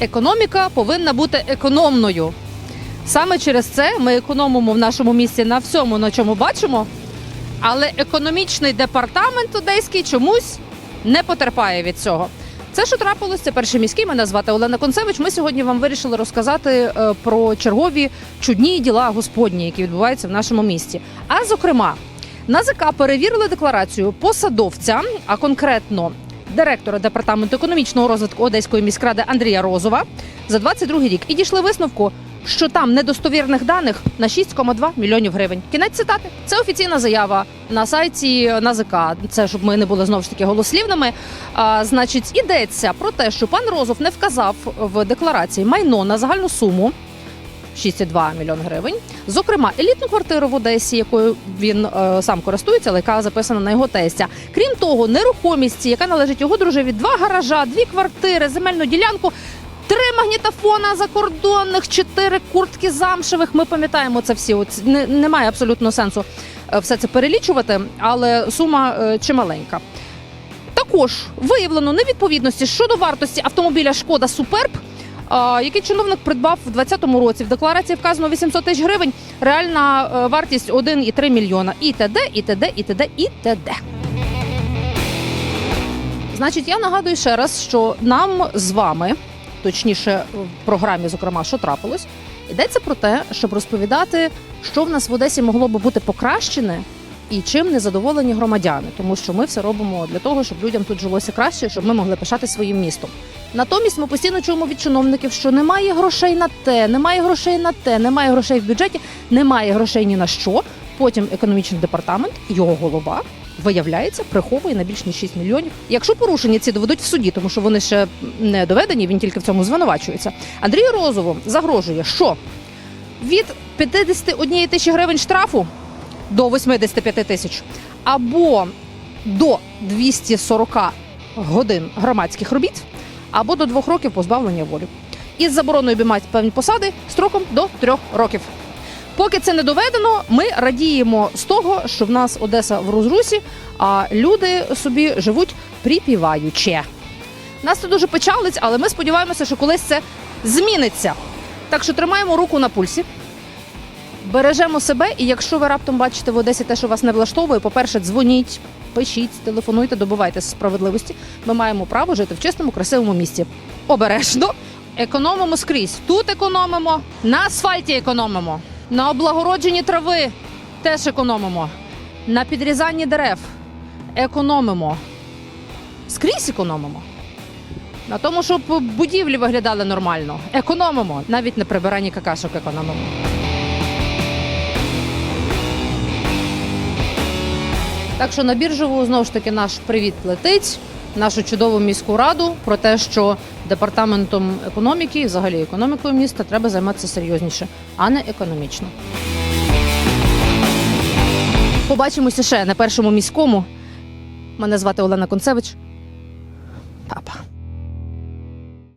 економіка повинна бути економною. Саме через це ми економимо в нашому місті на всьому, на чому бачимо. Але економічний департамент одеський чомусь не потерпає від цього. Це що трапилось, це перший міський. Мене звати Олена Концевич. Ми сьогодні вам вирішили розказати е, про чергові чудні діла господні, які відбуваються в нашому місті. А зокрема, НАЗК перевірили декларацію посадовця, а конкретно директора департаменту економічного розвитку Одеської міськради Андрія Розова за 22 рік і дійшли висновку, що там недостовірних даних на 6,2 мільйонів гривень. Кінець цитати. Це офіційна заява на сайті НАЗК. Це щоб ми не були знову ж таки голослівними. А, значить, ідеться про те, що пан Розов не вказав в декларації майно на загальну суму. 6,2 мільйон гривень. Зокрема, елітну квартиру в Одесі, якою він е, сам користується, але яка записана на його тестя. Крім того, нерухомість, яка належить його дружині, два гаража, дві квартири, земельну ділянку. Три магнітофона закордонних, чотири куртки замшевих. Ми пам'ятаємо це всі. От не, немає абсолютно сенсу е, все це перелічувати, але сума е, чималенька. Також виявлено невідповідності щодо вартості автомобіля Шкода Суперб, який чиновник придбав в 2020 році. В декларації вказано 800 тисяч гривень. Реальна е, вартість 1,3 мільйона. І т.д., і т.д., і т.д., і т.д. Значить, я нагадую ще раз, що нам з вами, точніше, в програмі, зокрема, що трапилось, йдеться про те, щоб розповідати, що в нас в Одесі могло би бути покращене і чим незадоволені громадяни, тому що ми все робимо для того, щоб людям тут жилося краще, щоб ми могли пишати своїм містом. Натомість ми постійно чуємо від чиновників, що немає грошей на те, немає грошей на те, немає грошей в бюджеті, немає грошей ні на що. Потім економічний департамент, його голова. Виявляється, приховує на більш ніж 6 мільйонів. Якщо порушення ці доведуть в суді, тому що вони ще не доведені, він тільки в цьому звинувачується. Андрію Розову загрожує, що від 51 тисячі гривень штрафу до 85 тисяч або до 240 годин громадських робіт, або до двох років позбавлення волі. Із забороною обіймати певні посади строком до трьох років. Поки це не доведено, ми радіємо з того, що в нас Одеса в розрусі, а люди собі живуть припіваючи. Нас це дуже печалить, але ми сподіваємося, що колись це зміниться. Так що тримаємо руку на пульсі. Бережемо себе, і якщо ви раптом бачите в Одесі те, що вас не влаштовує, по-перше, дзвоніть, пишіть, телефонуйте, добивайтеся справедливості. Ми маємо право жити в чистому, красивому місті. Обережно економимо скрізь. Тут економимо, на асфальті економимо, на облагородженні трави теж економимо, на підрізанні дерев економимо. Скрізь економимо. На тому, щоб будівлі виглядали нормально. Економимо. Навіть на прибиранні какашок економимо. Так що на біржову знову ж таки наш привіт летить, нашу чудову міську раду про те, що департаментом економіки, і взагалі економікою міста, треба займатися серйозніше, а не економічно. Побачимося ще на першому міському. Мене звати Олена Концевич. Папа.